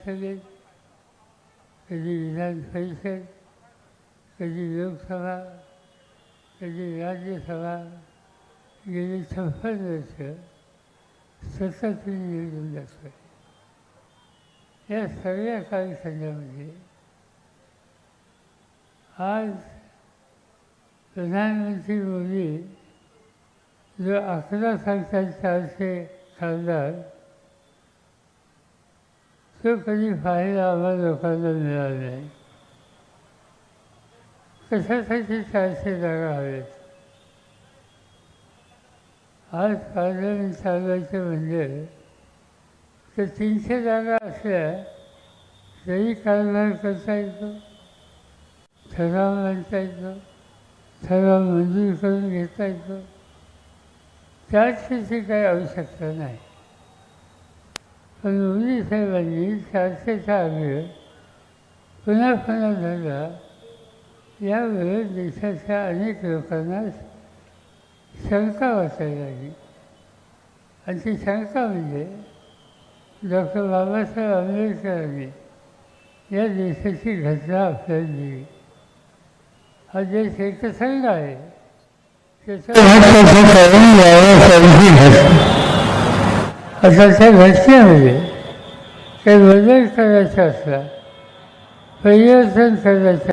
संसदेत कधी विधान परिषद कधी लोकसभा कधी राज्यसभा गेली छप्पन वर्ष सतत मी निवडून दाखवले या सगळ्या कालखंडामध्ये आज प्रधानमंत्री मोदी जो अकरा सांगतात चारशे खासदार तो कधी फायदा आम्हाला लोकांना मिळाला नाही कशासाठी चारशे जागा हव्यात आज पार्लमेंट चालवायचं म्हणजे तर तीनशे जागा असल्या तरी कारभार करता येतो ठराव मांडता येतो ठराव मंजूर करून घेता येतो त्याची काही आवश्यकता नाही पण मोदी साहेबांनी चारशेचा आग्रह पुन्हा पुन्हा धरला यामुळे देशाच्या अनेक लोकांना शंका वाचायला लागली आणि ती शंका म्हणजे डॉक्टर बाबासाहेब आंबेडकरांनी या देशाची घटना आपल्याला दिली हा देश एकसंघ आहे आता त्या घटनेमध्ये काही बदल करायचा असला परिवर्तन करायचं